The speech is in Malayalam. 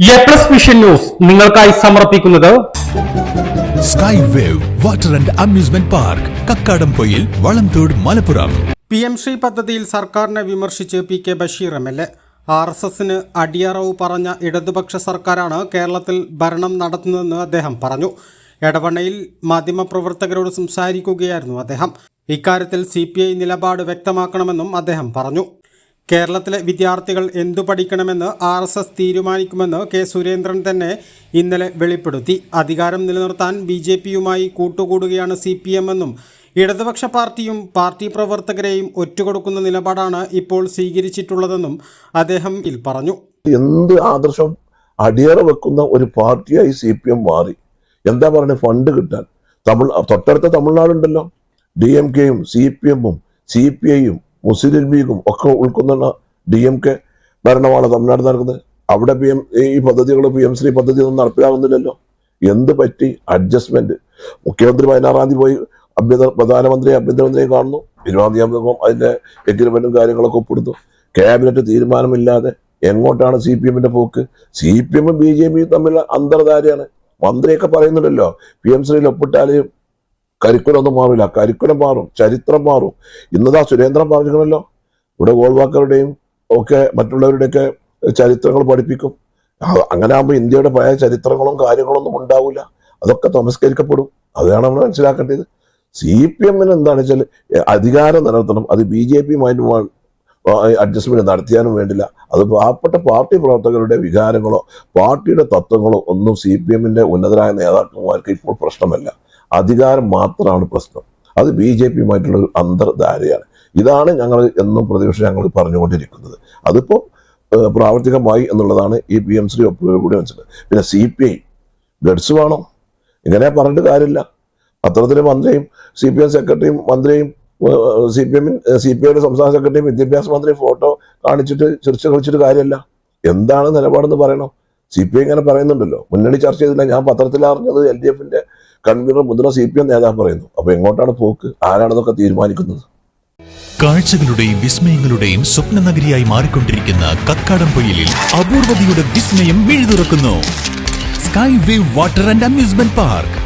എ പ്ലസ് വിഷൻ ന്യൂസ് നിങ്ങൾക്കായി സമർപ്പിക്കുന്നത് Sky Wave Water and Amusement Park Kakkadampoyil Valamthode Malappuram. P M Shri പദ്ധതിയിൽ സർക്കാരിനെ വിമർശിച്ച് P K Basheer M L A. R S എസിന് അടിയറവ് പറഞ്ഞ ഇടതുപക്ഷ സർക്കാരാണ് കേരളത്തിൽ ഭരണം നടത്തുന്നതെന്ന് അദ്ദേഹം പറഞ്ഞു. എടവണ്ണയിൽ മാധ്യമപ്രവർത്തകരോട് സംസാരിക്കുകയായിരുന്നു അദ്ദേഹം. ഇക്കാര്യത്തിൽ സി പി ഐ നിലപാട് വ്യക്തമാക്കണമെന്നും അദ്ദേഹം പറഞ്ഞു. കേരളത്തിലെ വിദ്യാർത്ഥികൾ എന്തു പഠിക്കണമെന്ന് ആർ എസ് എസ് തീരുമാനിക്കുമെന്ന് കെ സുരേന്ദ്രൻ തന്നെ ഇന്നലെ വെളിപ്പെടുത്തി. അധികാരം നിലനിർത്താൻ ബി ജെ പിയുമായി കൂട്ടുകൂടുകയാണ് സി പി എം എന്നും ഇടതുപക്ഷ പാർട്ടിയും പാർട്ടി പ്രവർത്തകരെയും ഒറ്റുകൊടുക്കുന്ന നിലപാടാണ് ഇപ്പോൾ സ്വീകരിച്ചിട്ടുള്ളതെന്നും അദ്ദേഹം ഇൽ പറഞ്ഞു. എന്ത് ആദർശം അടിയറ വെക്കുന്ന ഒരു പാർട്ടിയായി സി പി എം മാറി. എന്താ പറയുന്നത് ഫണ്ട് കിട്ടാൻ. തമിഴ് തൊട്ടടുത്ത തമിഴ്നാടുണ്ടല്ലോ. ഡി എം കെയും സി പി എമ്മും സി പി ഐയും മുസ്ലിം ലീഗും ഒക്കെ ഉൾക്കൊള്ളുന്ന ഡി എം കെ ഭരണമാണ് തമിഴ്നാട് നടക്കുന്നത്. അവിടെ പി എം ഈ പദ്ധതികൾ പി എം ശ്രീ പദ്ധതി ഒന്നും നടപ്പിലാകുന്നില്ലല്ലോ. എന്ത് പറ്റി? അഡ്ജസ്റ്റ്മെന്റ് മുഖ്യമന്ത്രി പതിനാറാം തീയതി പോയി അഭ്യന്തര പ്രധാനമന്ത്രി ആഭ്യന്തരമന്ത്രിയെ കാണുന്നു. ഇരുപതാം തീയതി അതിന്റെ എഗ്രിമെന്റും കാര്യങ്ങളൊക്കെ ഒപ്പിടുന്നു. ക്യാബിനറ്റ് തീരുമാനമില്ലാതെ എങ്ങോട്ടാണ് സി പി എമ്മിന്റെ പോക്ക്? സി പി എമ്മും ബി ജെ പിയും തമ്മിലുള്ള അന്തർധാരയാണ്. മന്ത്രിയൊക്കെ പറയുന്നുണ്ടല്ലോ പി എം ശ്രീയിൽ ഒപ്പിട്ടാൽ കരിക്കുലം ഒന്നും മാറില്ല കരിക്കുലം മാറും ചരിത്രം മാറും. ഇന്നതാ സുരേന്ദ്രൻ പറഞ്ഞിരിക്കണല്ലോ ഇവിടെ ഗോൾവാക്കറുടെയും ഒക്കെ മറ്റുള്ളവരുടെയൊക്കെ ചരിത്രങ്ങൾ പഠിപ്പിക്കും. അങ്ങനെ ആകുമ്പോൾ ഇന്ത്യയുടെ പഴയ ചരിത്രങ്ങളും കാര്യങ്ങളൊന്നും ഉണ്ടാവില്ല അതൊക്കെ തമസ്കരിക്കപ്പെടും. അതാണ് നമ്മൾ മനസ്സിലാക്കേണ്ടത്. സി പി എമ്മിന് എന്താണെന്ന് വെച്ചാൽ അധികാരം നിലനിർത്തണം. അത് ബി ജെ പിയുമായിട്ട് അഡ്ജസ്റ്റ്മെന്റ് നടത്തിയാലും വേണ്ടില്ല. അത് പാവപ്പെട്ട പാർട്ടി പ്രവർത്തകരുടെ വികാരങ്ങളോ പാർട്ടിയുടെ തത്വങ്ങളോ ഒന്നും സി പി എമ്മിന്റെ ഉന്നതരായ നേതാക്കന്മാർക്ക് ഇപ്പോൾ പ്രശ്നമല്ല. അധികാരം മാത്രമാണ് പ്രശ്നം. അത് ബി ജെ പിയുമായിട്ടുള്ള ഒരു അന്തർധാരയാണ്. ഇതാണ് ഞങ്ങൾ എന്നും പ്രതിപക്ഷം ഞങ്ങൾ പറഞ്ഞുകൊണ്ടിരിക്കുന്നത്. അതിപ്പോൾ പ്രാവർത്തികമായി എന്നുള്ളതാണ് ഈ പി എം ശ്രീ ഒപ്പുകൾ കൂടി മനസ്സിലായത് പിന്നെ സി പി ഐ ഗഡ്സ് വേണം. ഇങ്ങനെ പറഞ്ഞിട്ട് കാര്യമില്ല. പത്രത്തിലെ മന്ത്രിയും സി പി എം സെക്രട്ടറിയും മന്ത്രിയും സി പി എമ്മിൻ സി പി ഐയുടെ സംസ്ഥാന സെക്രട്ടറിയും വിദ്യാഭ്യാസ മന്ത്രിയും ഫോട്ടോ കാണിച്ചിട്ട് ചർച്ച കളിച്ചിട്ട് കാര്യമല്ല. എന്താണ് നിലപാടെന്ന് പറയണം. സി പി ഐ ഇങ്ങനെ പറയുന്നുണ്ടല്ലോ. മുന്നണി ചർച്ച ചെയ്തില്ല. ഞാൻ പത്രത്തിൽ അറിഞ്ഞത് എൽ ഡി എഫിന്റെ കൺവീനർ മുതിർന്ന സി പി എം നേതാവ് പറയുന്നു. അപ്പൊ എങ്ങോട്ടാണ് പോക്ക്? ആരാണെന്നൊക്കെ തീരുമാനിക്കുന്നത്? കാഴ്ചകളുടെയും വിസ്മയങ്ങളുടെയും സ്വപ്ന നഗരിയായി മാറിക്കൊണ്ടിരിക്കുന്ന കക്കാടംപൊയിലിൽ അപൂർവതയുടെ വിസ്മയം മിഴുതുറക്കുന്നു. Sky Wave Water and Amusement Park